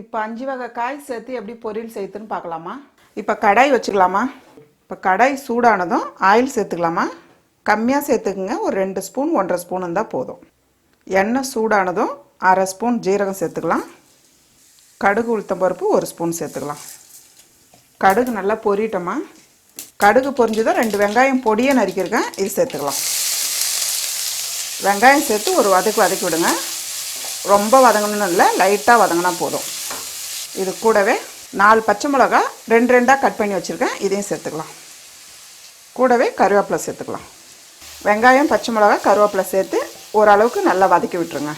இப்போ அஞ்சு வகை காய் சேர்த்து எப்படி பொரியல் செய்யுதுன்னு பார்க்கலாமா? இப்போ கடாய் வச்சுக்கலாமா? இப்போ கடாய் சூடானதும் ஆயில் சேர்த்துக்கலாமா? கம்மியாக சேர்த்துக்குங்க. ஒரு ரெண்டு ஸ்பூன் ஒன்றரை ஸ்பூன் இருந்தால் போதும். எண்ணெய் சூடானதும் அரை ஸ்பூன் ஜீரகம் சேர்த்துக்கலாம். கடுகு உளுத்தம் பருப்பு ஒரு ஸ்பூன் சேர்த்துக்கலாம். கடுகு நல்லா பொரியட்டோமா கடுகு பொரிஞ்சதும் ரெண்டு வெங்காயம் பொடியை நறுக்கியிருக்கேன். இது சேர்த்துக்கலாம். வெங்காயம் சேர்த்து ஒரு வதக்கு வதக்கி விடுங்க. ரொம்ப வதங்கணும்னு இல்லை லைட்டாக வதங்கினா போதும். இது கூடவே நாலு பச்சை மிளகா ரெண்டு ரெண்டாக கட் பண்ணி வச்சுருக்கேன். இதையும் சேர்த்துக்கலாம். கூடவே கருவேப்பிலை சேர்த்துக்கலாம். வெங்காயம் பச்சை மிளகா கருவேப்பிலை சேர்த்து ஓரளவுக்கு நல்லா வதக்கி விட்டுருங்க.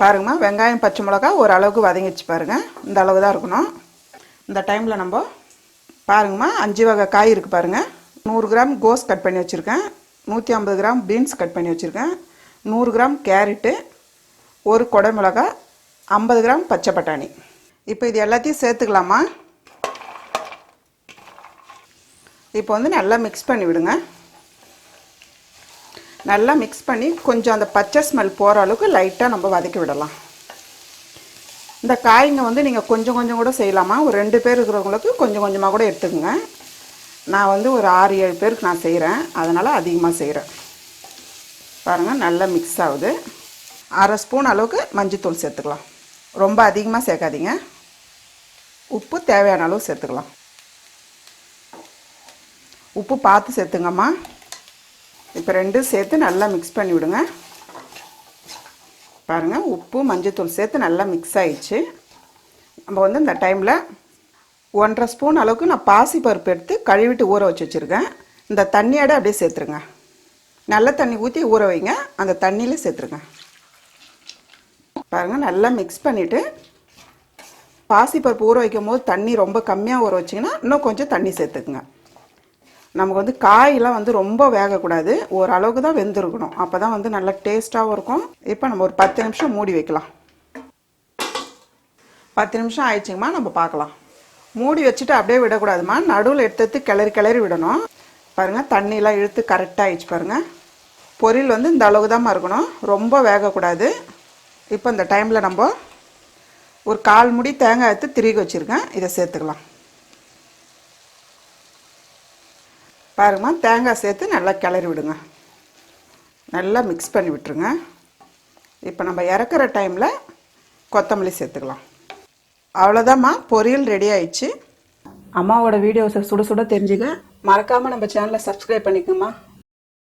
பாருங்கம்மா வெங்காயம் பச்சை மிளகா ஓரளவுக்கு வதங்கிச்சு பாருங்கள் இந்த அளவு தான் இருக்கணும். இந்த டைமில் நம்ம பாருங்கம்மா அஞ்சு வகை காய் இருக்குது பாருங்கள் நூறு கிராம் கோஸ் கட் பண்ணி வச்சுருக்கேன். நூற்றி ஐம்பது கிராம் பீன்ஸ் கட் பண்ணி வச்சுருக்கேன். நூறு கிராம் கேரட்டு ஒரு கொடை மிளகா ஐம்பது கிராம் பச்சை பட்டாணி. இப்போ இது எல்லாத்தையும் சேர்த்துக்கலாமா? இப்போ வந்து நல்லா மிக்ஸ் பண்ணி விடுங்க. நல்லா மிக்ஸ் பண்ணி கொஞ்சம் அந்த பச்சை ஸ்மெல் போகிற அளவுக்கு லைட்டாக நம்ம வதக்கி விடலாம். இந்த காய்ங்க வந்து நீங்கள் கொஞ்சம் கொஞ்சம் கூட செய்யலாமா? ஒரு ரெண்டு பேர் இருக்கிறவங்களுக்கு கொஞ்சம் கொஞ்சமாக கூட எடுத்துக்கோங்க. நான் வந்து ஒரு ஆறு ஏழு பேருக்கு நான் செய்கிறேன் அதனால் அதிகமாக செய்கிறேன் பாருங்கள் நல்லா மிக்ஸ் ஆகுது. அரை ஸ்பூன் அளவுக்கு மஞ்சத்தூள் சேர்த்துக்கலாம். ரொம்ப அதிகமாக சேர்க்காதீங்க. உப்பு தேவையான அளவு சேர்த்துக்கலாம். உப்பு பார்த்து சேர்த்துங்கம்மா. இப்போ ரெண்டும் சேர்த்து நல்லா மிக்ஸ் பண்ணி விடுங்க. பாருங்கள் உப்பு மஞ்சத்தூள் சேர்த்து நல்லா மிக்ஸ் ஆயிடுச்சு. நம்ம வந்து இந்த டைமில் ஒன்றரை ஸ்பூன் அளவுக்கு நான் பாசி பருப்பு எடுத்து கழுவிட்டு ஊற வச்சு வச்சுருக்கேன். இந்த தண்ணியோட அப்படியே சேர்த்துருங்க. நல்ல தண்ணி ஊற்றி ஊற வைங்க. அந்த தண்ணியில் சேர்த்துருங்க. பாருங்கள் நல்லா மிக்ஸ் பண்ணிவிட்டு பாசிப்பருப்பு ஊற வைக்கும் போது தண்ணி ரொம்ப கம்மியாக ஊற வச்சிங்கன்னா இன்னும் கொஞ்சம் தண்ணி சேர்த்துக்குங்க. நமக்கு வந்து காயெல்லாம் வந்து ரொம்ப வேகக்கூடாது. ஓரளவுக்கு தான் வெந்திருக்கணும். அப்போ தான் வந்து நல்லா டேஸ்ட்டாகவும் இருக்கும். இப்போ நம்ம ஒரு பத்து நிமிஷம் மூடி வைக்கலாம். பத்து நிமிஷம் ஆயிடுச்சுங்கம்மா நம்ம பார்க்கலாம். மூடி வச்சுட்டு அப்படியே விடக்கூடாதும்மா நடுவில் எடுத்து எடுத்து கிளறி கிளறி விடணும். பாருங்கள் தண்ணியெலாம் இழுத்து கரெக்டாக ஆயிடுச்சு பாருங்கள் பொரியல் வந்து இந்த அளவுக்கு தான் இருக்கணும். ரொம்ப வேகக்கூடாது. இப்போ இந்த டைமில் நம்ம ஒரு கால் முடி தேங்காய் எடுத்து திருகி வச்சுருக்கேன். இதை சேர்த்துக்கலாம். பாருங்கம்மா தேங்காய் சேர்த்து நல்லா கிளறி விடுங்க. நல்லா மிக்ஸ் பண்ணி விட்டுருங்க. இப்போ நம்ம இறக்குற டைமில் கொத்தமல்லி சேர்த்துக்கலாம். அவ்வளோதாம்மா பொரியல் ரெடி ஆயிடுச்சு. அம்மாவோட வீடியோஸை சுட சுட தெரிஞ்சுக்க. மறக்காமல் நம்ம சேனலை சப்ஸ்கிரைப் பண்ணிக்கோமா